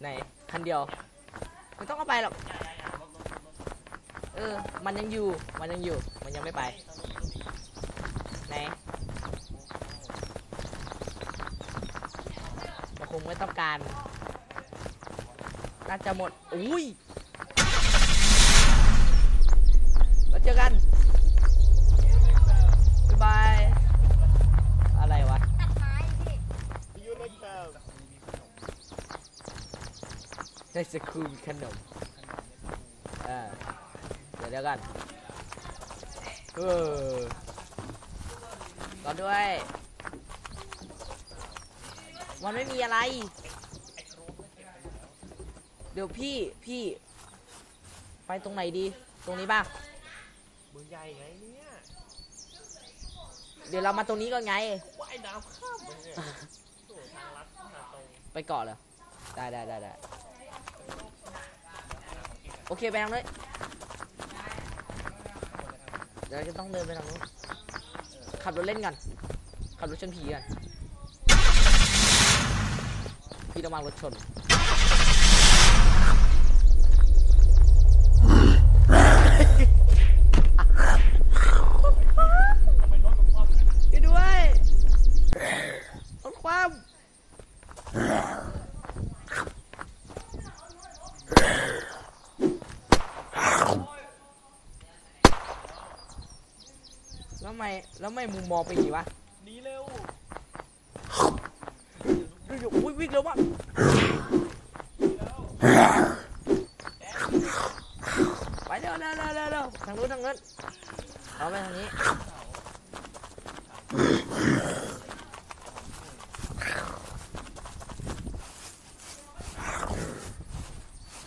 ไหนคันเดียวไม่ต้องเอาไปหรอกเออ มันยังอยู่ มันยังอยู่ มันยังไม่ไป ไหนมันคงไม่ต้องการ น่าจะหมด อุ้ยแล้วเจอกัน บ๊ายบาย อะไรวะ ตัดไม้พี่ ยูนิคอร์ ในสกูมีขนมเออเดี๋ยวเดี๋ยวกันเออรอด้วย มันไม่มีอะไร เดี๋ยวพี่พี่ ไปตรงไหนดี ตรงนี้บ้างมือใหญ่ไงเนี่ยเดี๋ยวเรามาตรงนี้ก่อนไง ว่ายน้ำข้ามไปเนี่ยโอ้ทางลัดทางตรง ไปเกาะเหรอ ได้ได้ได้ได้ โอเคไปทางเลยเดี๋ยวจะต้องเดินไปทางนู้นขับรถเล่นกัน ขับรถชนผีกัน พี่ระวังรถชน ทำไมรถมันคว่ำกัน ช่วยด้วยรถความ แล้วทำไมแล้วทำไม่มุมมองไปนอย่างนี้วะหนีเร็ว อยู่อุ้ยวิ่งเร็วมากไปเร็วเร็วเร็วเร็วเร็วทางนู้นทางนู้นเอาไปทางนี้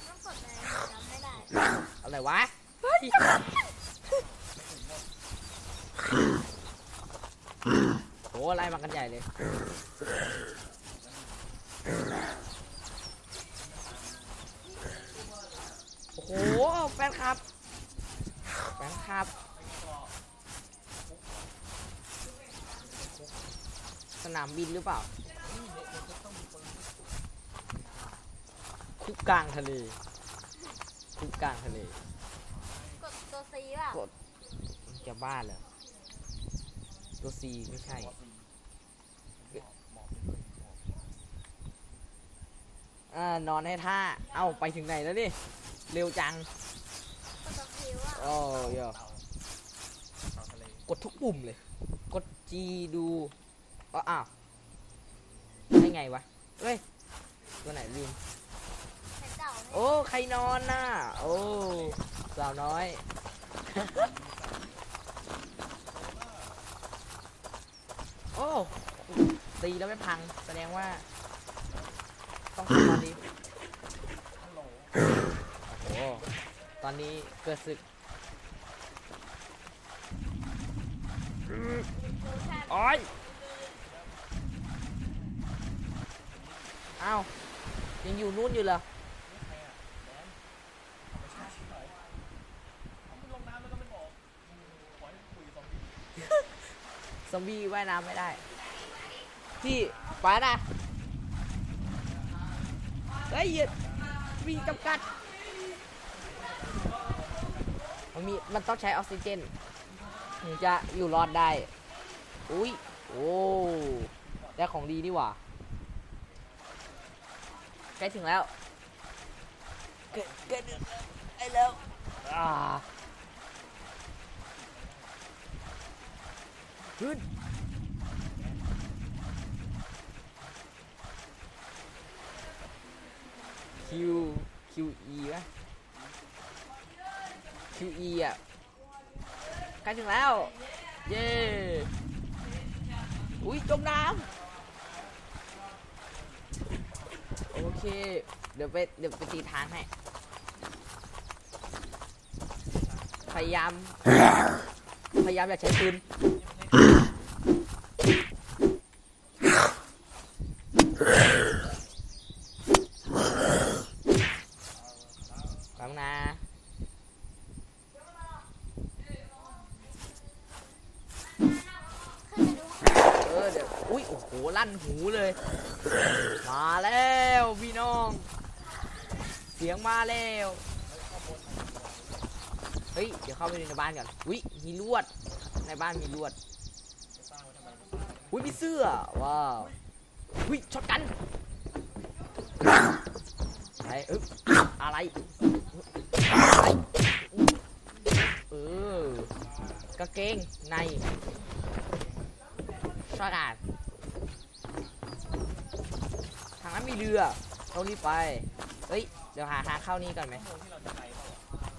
ต้องกดเลยจำไม่ได้ อะไรวะเฮ้ยโอ้ไล่มากันใหญ่เลย โอ้โห แฟนคลับ แฟนคลับ สนามบินหรือเปล่า คุกกลางทะเล คุกกลางทะเล กดตัวซีป่ะ กดจะบ้าเหรอ ตัวซีไม่ใช่ อ่านอนให้ท่า เอ้าไปถึงไหนแล้วนี่ เร็วจังกดตัวคิวอะโอ้ยเต่าเต่าทะเลกดทุกปุ่มเลย กด G ดูอ๋ออ้าวได้ไงวะ เฮ้ย ตัวไหนลืมเห็นเต่าไหมโอ้ ใครนอนน่ะ โอ้สาวน้อย โอ้ ตีแล้วไม่พัง แสดงว่า ต้องทำตอนนี้ฮัลโหลโอ้โหตอนนี้เกิดศึกดูชันโอ้ยอ้าวยังอยู่นู่นอยู่เหรอมันลงน้ำแล้วก็ไม่บอกปล่อยให้คุยกับซอมบี้ซอมบี้ว่ายน้ำไม่ได้ พี่ไปนะ เฮ้ยหยุดมีจำกัดมันมีมันต้องใช้ออกซิเจนถึงจะอยู่รอดได้ อุ้ยโอ้ได้ของดีนี่หว่าใกล้ถึงแล้วใกล้ใกล้ถึงแล้วใกล้แล้วอ่าขึ้น Q Q E วะ Q E อะใกล้ถึงแล้ว เย้อุ้ยจมน้ำโอเค เดี๋ยวไปเดี๋ยวไปตีทางให้ พยายาม พยายามอย่าใช้ปืน ฟังนะ ขึ้นไปดู เออเดี๋ยว อุ้ย โอ้โห ลั่นหูเลย มาแล้วพี่น้อง เสียงมาแล้ว เฮ้ย เดี๋ยวเข้าไปในบ้านก่อนอุ้ยมีลวด ในบ้านมีลวดอุ้ยมีเสื้อ ว้าวอุ้ยช็อตกันอะไรอะไรเออกางเกงในช็อตกันางนั้นมีเรือต้องรีบไปเฮ้ยเดี๋ยวหาทางเข้านี่ก่อนไหมเราจะไปเปล่าวะ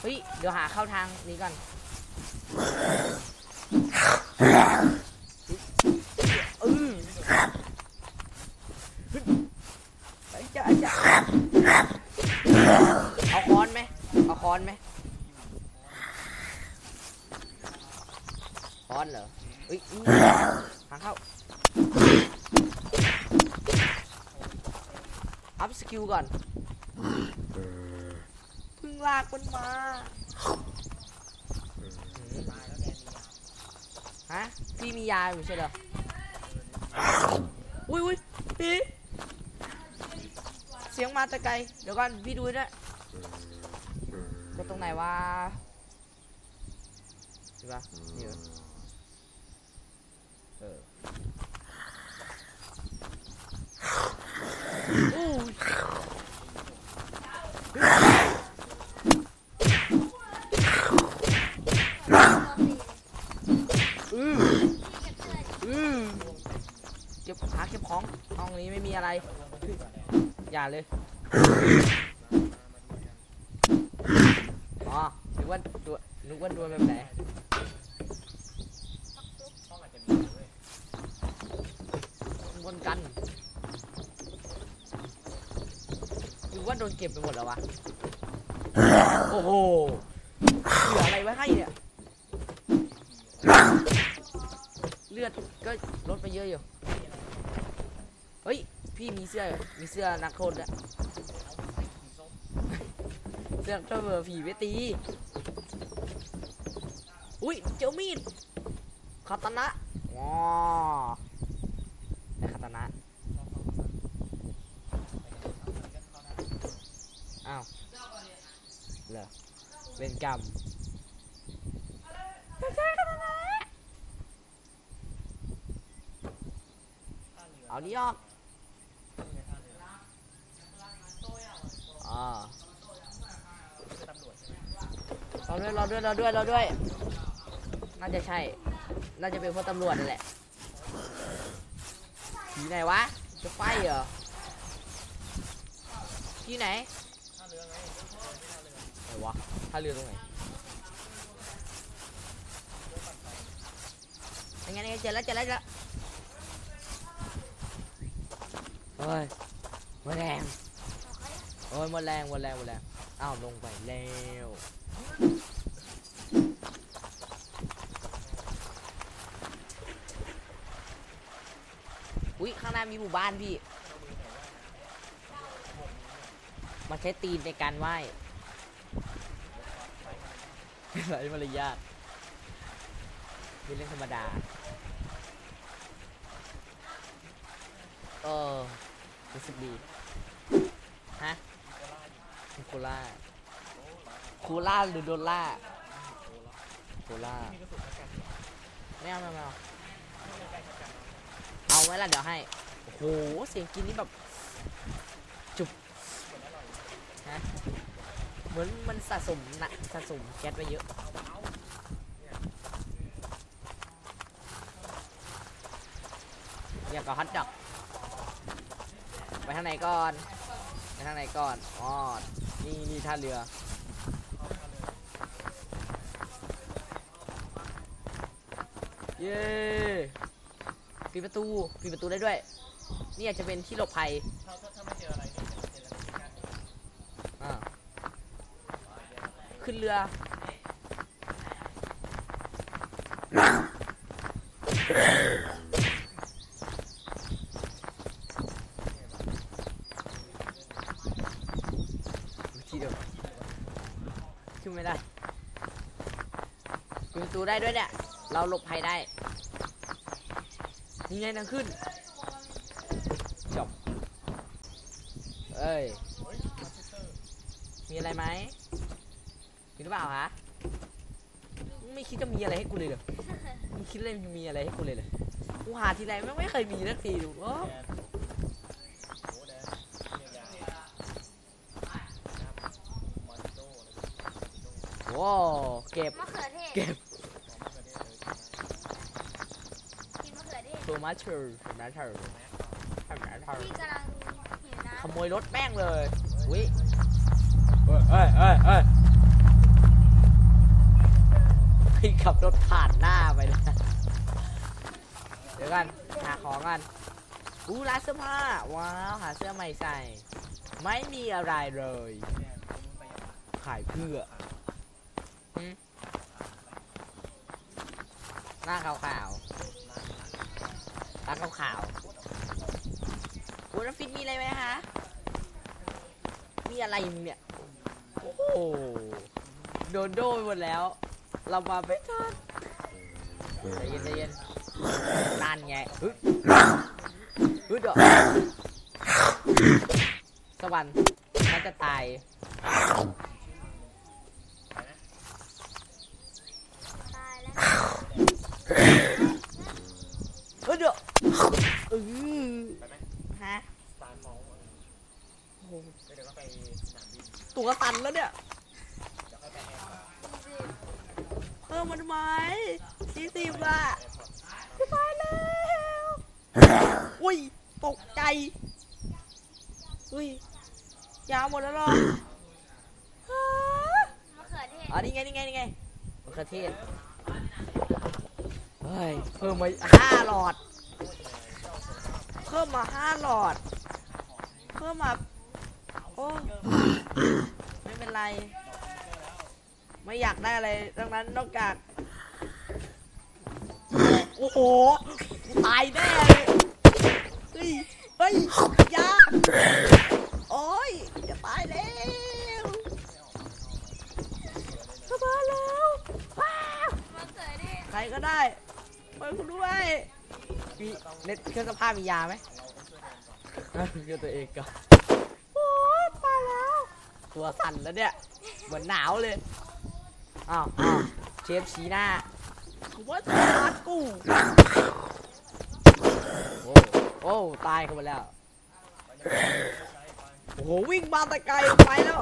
เฮ้ยเดี๋ยวหาเข้าทางนี้ก่อนเออไอ้จ้าไอ้จ้าเอาค้อนไหมเอาค้อนไหมค้อนเหรอเฮ้ยนี่ทางเข้า อัพสกิลก่อนเพึ่ง ลากมันมาตายแล้วแดนมียาฮะพี่มียาอยู่ใช่เหรออุ้ยอุ้ยพี่เสียงมาแต่ไกล เดี๋ยวก่อนพี่ดูด้วยก็ตรงไหนวะใช่ปะนี่เหรอเอออู้ย ตัวสี อือ เก็บเสื้อดิ อือเก็บหาเก็บของห้องนี้ไม่มีอะไร อย่า เลยอ๋อนึกว่าตัวนึกว่าดวลแบบไหนห้องอาจจะมีเว้ยบนกันนึกว่าโดนเก็บไปหมดแล้ววะ โอ้โหเหลืออะไรไว้ให้เนี่ย เลือดก็ลดไปเยอะอยู่ พี่มีเสื้อมีเสื้อนักโทษด้วยมีส้มเสื้อนักโทษเบอร์ผีไปตี อุ้ยเจ้ามีดคาตานะว้าได้คาตานะอ้าวเหรอเวรกรรมเอานี้ออกอ่า คือตำรวจใช่ไหม เราด้วยเราด้วยเราด้วยเราด้วย น่าจะใช่ น่าจะเป็นพวกตำรวจนั่นแหละผีไหนวะ จะไฟเหรอที่ไหนท่าเรือไงไม่ท่าเรือไหนวะท่าเรือตรงไหนยังไงยังไงเจอแล้วเจอแล้วเจอแล้วเฮ้ยหมดแรงโอ้ยหมดแรงหมดแรงหมดแรงอ้าวลงไปแล้วอุ้ยข้างหน้า มีหมู่บ้านพี่มาใช้ตีนในการไหว้ไรมารยาทเป็นเรื่องธรรมดา เออรู้สึกดี ฮะโคล่าโคล่าหรือโดนล่าโคล่ามีกระสุนแล้วกันไม่เอาไม่เอาไม่เอาเอาไว้ละเดี๋ยวให้ โอ้โหเสียงกินนี่แบบ จุบฮะเหมือนมันสะสมนะสะสมแก๊สไปเยอะอยากกับฮอตดอกไปทางไหนก่อน ไปทางไหนก่อนอ๋อนี่นี่ท่าเรือเย้ปิดประตูปิดประตูได้ด้วย นี่อาจจะเป็นที่หลบภัยถ้าถ้าถ้าไม่เจออะไรเนี่ยเจออะไรกันอ่าขึ้นเรือ ที่เดิมขึ้นไม่ได้ปิดประตูได้ด้วยเนี่ย เราหลบภัยได้ นี่ไงทางขึ้น จบ เอ้ยเฮ้ย มีอะไรไหมมีหรือเปล่าฮะมึงไม่คิดจะมีอะไรให้กูเลยเหรอมึงคิดเลยมีอะไรให้กูเลยเหรอกูหาทีไรแม่งไม่เคยมีสักทีดูโอ้แดนโอ้แดนเนี่ยยามาริโต้นะโหเก็บ มะเขือเทศเก็บกินมะเขือเทศตัวมาเชอร์ตัวมาเชอร์ตัวมาเชอร์พี่กำลังหิวน้ ขโมยรถแป้งเลยอุ้ยเอ้ยเอ้ยเอ้ยเอ้ยพี่ขับรถผ่านหน้าไปนะเดี๋ยวกันหาของกันอู้ร้านเสื้อผ้าว้าวหาเสื้อใหม่ใส่ ไม่มีอะไรเลยขายเพื่อหึหน้าขาวๆตาขาวๆคุณ ฟิตมีอะไรไหมฮะมีอะไรมึงเนี่ย โอ้โหโดนโดไปหมดแล้ว เรามาไม่ทันใจเย็นใจเย็นนั่นไงฮึดฮึดเดอสวรรค์น่าจะตายำตายแล้วเฮ้ยเดี๋ยวเออ ไปไหม ฮะ สตาร์ฟอล โอ้โหเดี๋ยวก็ไปสนามบินตัวสั่นแล้วเนี่ย เดี๋ยวค่อยไปแอร์พอร์ตสิเพิ่มมันไหมสี่สิบอะแอร์พอร์ตไม่ตายแล้วอุ้ยตกใจอุ้ยยาวหมดแล้วเหรอฮะมะเขือเทศอ๋อนี่ไงนี่ไงนี่ไงมะเขือเทศเฮ้ยเพิ่มมาห้าหลอด เพิ่มมาห้าหลอด เพิ่มมาโอ้ไม่เป็นไร ไม่อยากได้อะไรดังนั้นนอกจาก โอ้โหตายแน่เลยเฮ้ยเฮ้ยอยาโอ้ยจะตายแล้วจะตายแล้วว้าวมะเขือเทศใครก็ได้ไปคุณด้วยมีเน็ตเครื่องสภาพมียาไหมเออเครื่อตัวเองก่อนโอ้ยตายแล้ว ตัวสั่นแล้วเนี่ย เหมือนหนาวเลย อ้าวอ้าวเชฟชี้หน้ากูว่าจะรัดกู โอ้โอ้ตายเข้าไปแล้ว โอ้โหวิ่งมาแต่ไกลไปแล้ว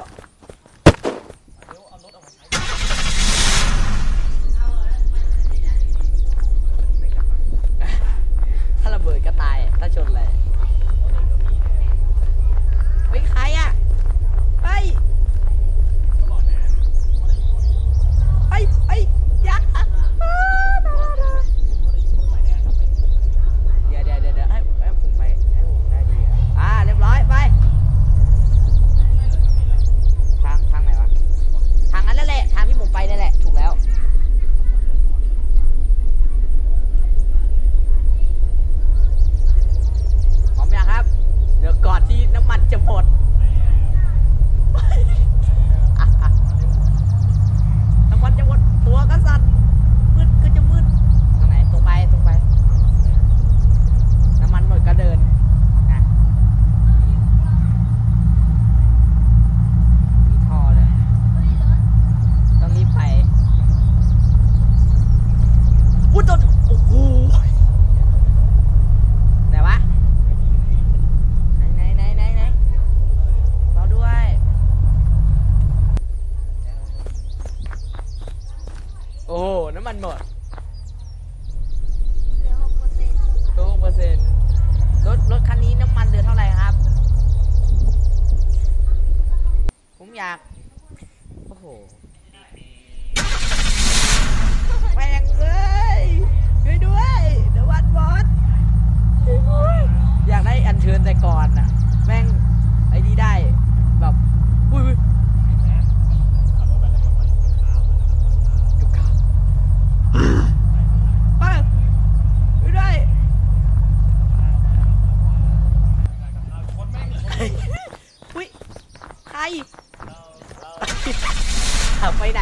ขับไปไหน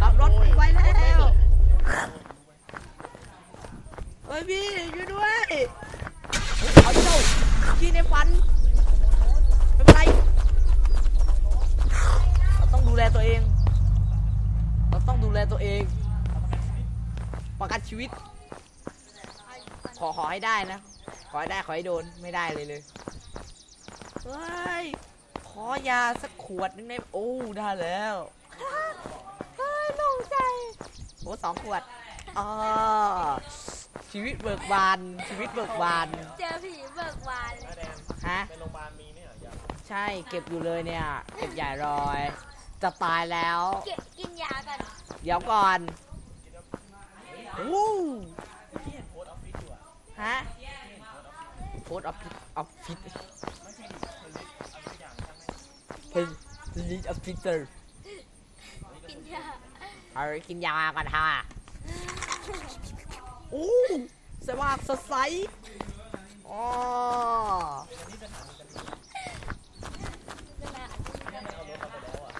ขับรถไปแล้วเฮ้ยพี่ช่วยด้วยเอาเจ้าขี้ในฟันไเป็นไรเราต้องดูแลตัวเอง เราต้องดูแลตัวเอง ประกันชีวิต ขอขอให้ได้นะ ขอให้ได้ขอให้โดนไม่ได้เลยเลย ฮ้ย ขอยาสักขวดนึงได้โอ้ได้แล้วเฮ้ยลงใจโอ้สองขวดอ๋อชีวิตเบิกบาน ชีวิตเบิกบาน เจอผีเบิกบานเลน้ายแดนฮะในโรงพยาบาลมีไหมเหรอยาใช่เก็บอยู่เลยเนี่ย เก็บใหญ่รอย จะตายแล้ว เก็บกินยากันเดี๋ยวก่อนวู้ที่เห็นโพสต์ออฟฟิศอยู่อะฮะโพสออฟฟิศ ออฟฟิศไม่ใช่ดิเทลิสอะไรสักอย่างใช่ไหมเป็นลิสออฟฟิเซอร์กินยาเอากินยาก่อนค่ะโอ้สว่างสดใสอ๋อเป็นไงเอารถเราไปแล้วอะ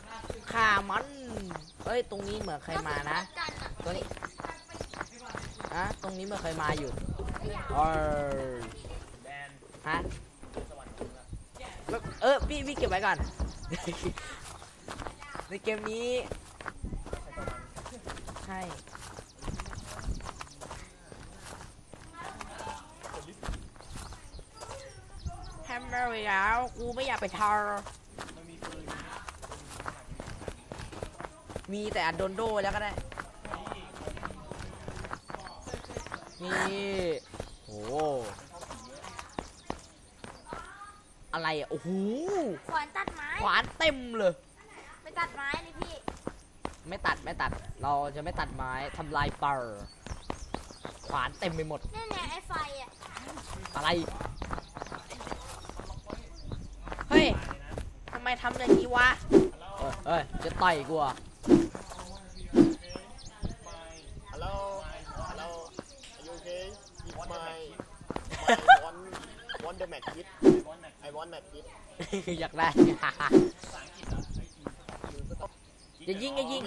ข่ามันเอ้ย ตรงนี้เหมือนเคยมานะกันอะตัวนี้อะตรงนี้เหมื่อนเคยมาอยู่เออแดนฮะสวรรค์ของมึงอะแล้วเออ พี่พี่เก็บไว้ก่อน ในเกมนี้ ใช่แฮมเมอร์แล้วกูไม่อยากไปทอร์มีแต่อันโดนโดแล้วก็ได้ นี่โอ้อะไรอะ โอ้โห ขวานตัดไม้ ขวานเต็มเลย ไปตัดไม้นี่พี่ ไม่ตัดไม่ตัด เราจะไม่ตัดไม้ทำลายป่าขวานเต็มไปหมด นี่เนี่ยไอ้ไฟอะ อะไร เฮ้ยทำไมทำอย่างนี้วะ เอ้ยเอ้ยจะต่อยกูอะ ฮัลโหลฮัลโหล are you okay it's my my one one the match hit I want match hit อยากได้ย่ายิงยิง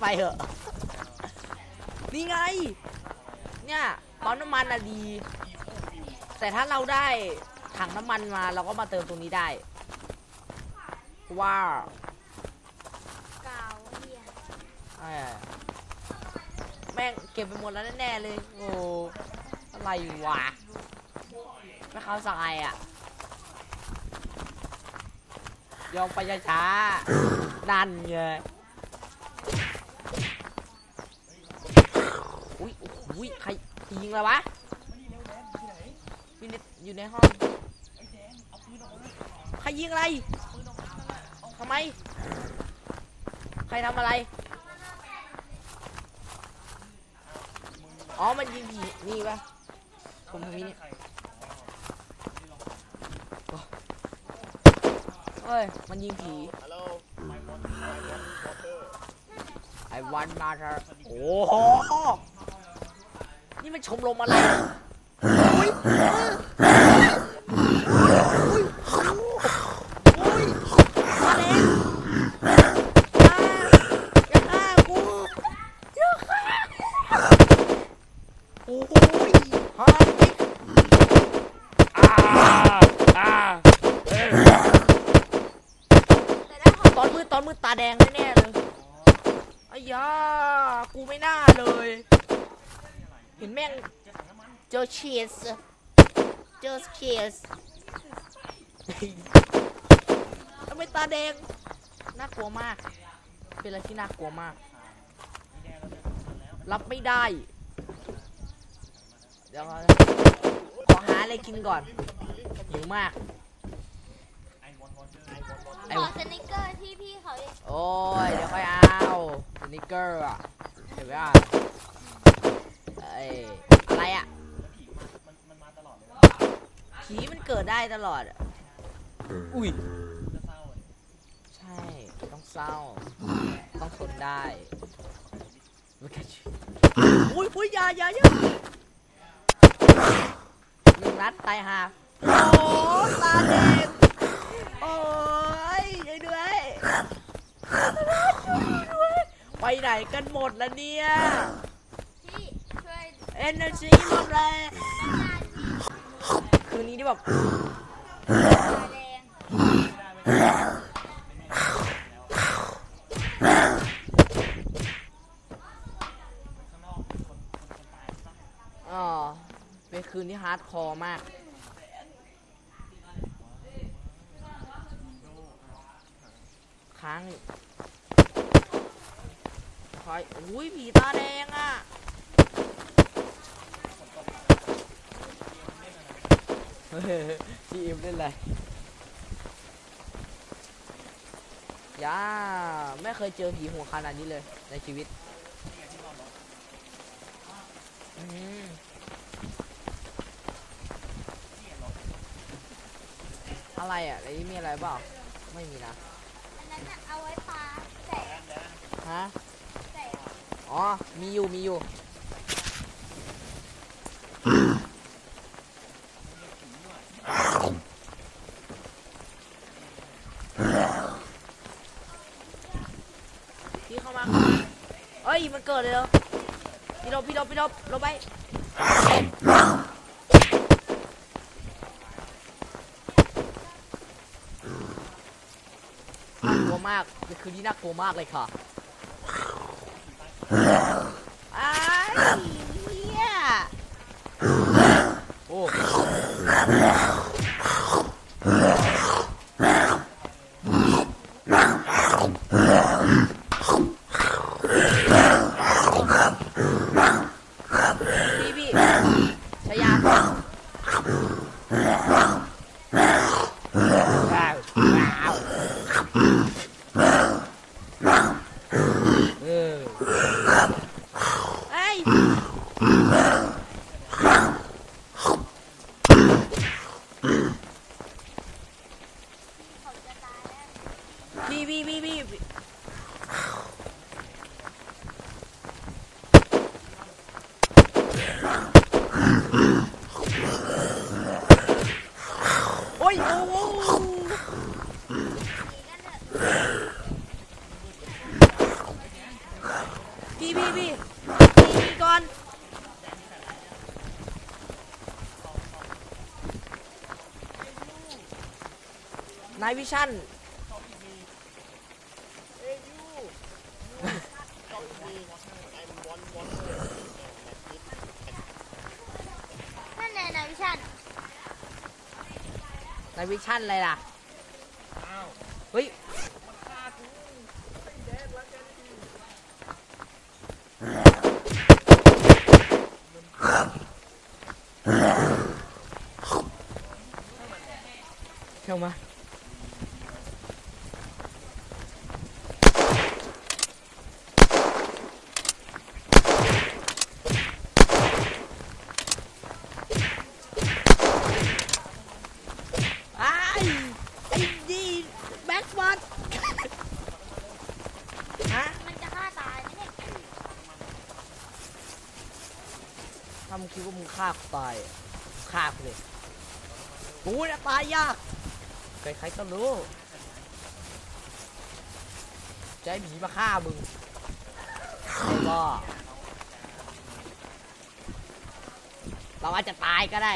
ไปเถอะ นี่ไง เนี่ยปั๊มน้ำมันอะดี แต่ถ้าเราได้ถังน้ำมันมาเราก็มาเติมตรงนี้ได้ ว้าวกาเฮียแม่งเก็บไปหมดแล้วแน่ๆเลย โอ้อะไรวะ ไม่เข้าใจอะยอมไปช้าๆนั่นไงอุ้ยอุ้ยใครยิงแล้ววะอยู่ในอยู่ในห้องใครยิงอะไรทำไม ใครทำอะไร อ๋อ มันยิงผีนี่ปะผมทำนี้ นี่เฮ้ย มันยิงผี ฮัลโหล I want I want water ไอวันมาเธอโอ้โห นี่มันชมรมอะไรอุ้ยอุ้ยอุ้ยมาเล่นอย่าฆ่ากูอย่าฆ่าโอ้ยฮาดิอ่าอ่า แต่ได้ของ ตอนมืดตอนมืดตาแดงแน่ๆเลยอ้ยากูไม่น่าเลย เห็นแม่ง เจอเชียสเจอเชียสทำไมตาแดง น่ากลัวมาก เป็นอะไรที่น่ากลัวมาก รับไม่ได้ เดี๋ยวก่อนขอหาอะไรกินก่อนหิวมากไอ้ขอสนิกเกอร์ที่พี่เขาดิโอ้ย เดี๋ยวค่อยเอาสนิกเกอร์อะเห็นไหมอะเอ้ยอะไรอะ มันมันมาตลอดเลย ผีมันเกิดได้ตลอดอะอุ้ยจะเศร้าเลยใช่ ต้องเศร้า ต้องทนได้ไม่กล้าเชื่ออุ้ยอุ้ยอยาอยาอยาหนึ่งนัดตายห่าโอ้ตาแดงโอ้ยช่วยด้วยช่วยด้วยไปไหนกันหมดแล้วเนี่ย พี่ช่วย เอเนอร์จีหมดเลยืนนี้ที่แบบอ๋อเป็นคืนที่ฮาร์ดคอร์มาก ค้างอยู่คอยอุ้ยผีตาแดงอะ พี่อิมเล่นอะไรย่าไม่เคยเจอผีหัวขนาดนี้เลย ในชีวิตอืมอะไรอะในนี้มีอะไรเปล่าไม่มีนะอันนั้นน่ะเอาไว้ปลาแสงฮะแสงอ๋อ มีอยู่ มีอยู่ พี่เข้ามาเข้ามา เกิดเลยเหรอพี่ลบพี่ลบพี่ลบลบไปกลัวมากเป็นคืนที่น่ากลัวมากเลยค่ะไอ้เหี้ยโอ้พี่พี่ชายาว้าวว้าวเออไอ้ย เขาจะตายแล้ว พี่พี่พี่พี่พี่โอ้ยโอ้โห หนีกันเถอะ พี่พี่พี่พี่ก่อน นายวิชั่น Hey you Talk to me I'm one one That's it นั่นแน่นายวิชันนายวิชั่นอะไรล่ะเฮ้ย เข้ามา ไอ้ไอ้ดีแบ็กบอลฮะ มันจะฆ่าตายไหมเนี่ย ถ้ามึงคิดว่ามึงฆ่ากูตายฆ่ากูเลยกูเนี่ยตายยากใครๆก็รู้จะให้ผีมาฆ่ามึงแล้วก็เราอาจจะตายก็ได้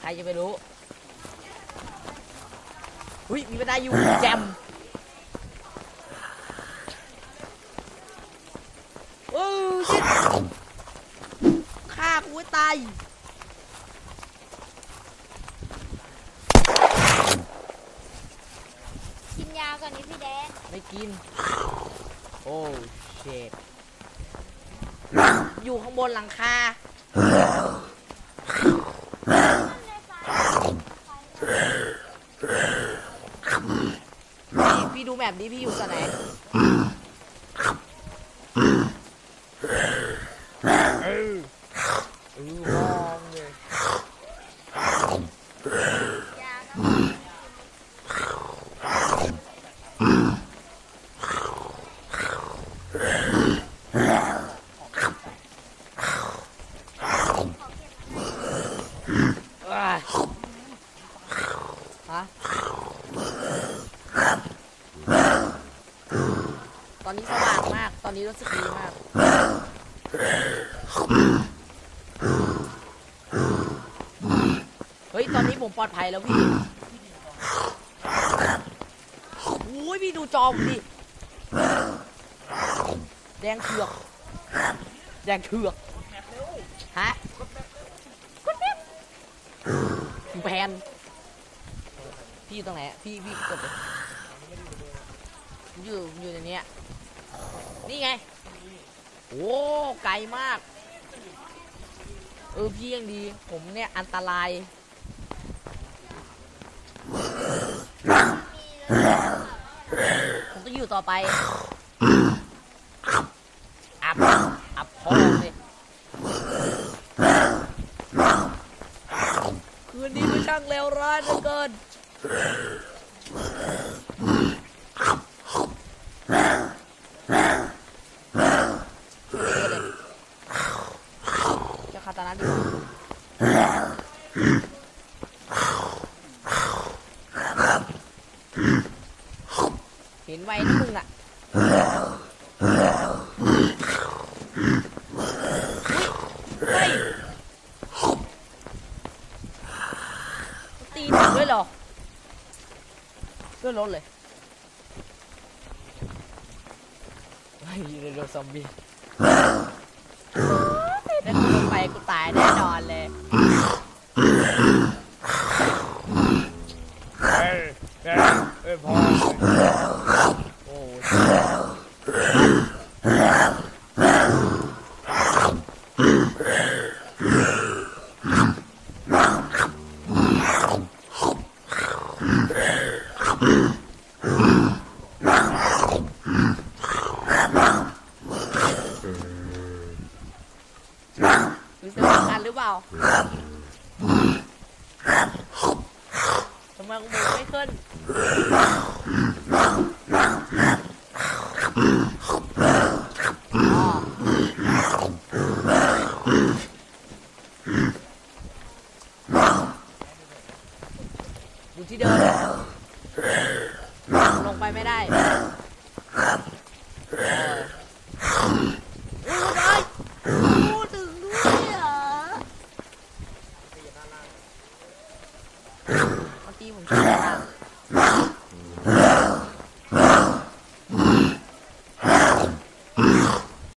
ใครจะไปรู้อุ้ยมีบันไดอยู่แจมโอ้ชิดฆ่า กูให้ตายกินยาก่อนนี้พี่แดงไม่กิน โอ้เชดอยู่ข้างบนหลังคา พี่พี่ดูแบบนี้พี่อยู่สไหนเออเออมองเลย ยาก็ อะฮะ ตอนนี้สว่างมาก ตอ นี้รู้สึกดีมาก เฮ้ย ตอนนี้ผมปลอดภัยแล้วพี่โอ้ยพี่ดูจอผมดิ แดงเถือก แดงเถือก ฮะกดแป๊บแพนพี่อยู่ตรงไหน พี่ พี่กดเลยอยู่ อยู่ในนี้ นี่ไง โอ้ไกลมาก เออพี่ยังดี ผมเนี่ยอันตราย ผมต้องอยู่ต่อไป อับ อับพอเลยคืนนี้มันช่างเลวร้ายเหลือเกิน คาตานะดีกว่าเห็นไว้นะมึงอะตีถึงด้วยเหรอเลื่อนรถเลยไอ้ยโดนซอมบี้ mm.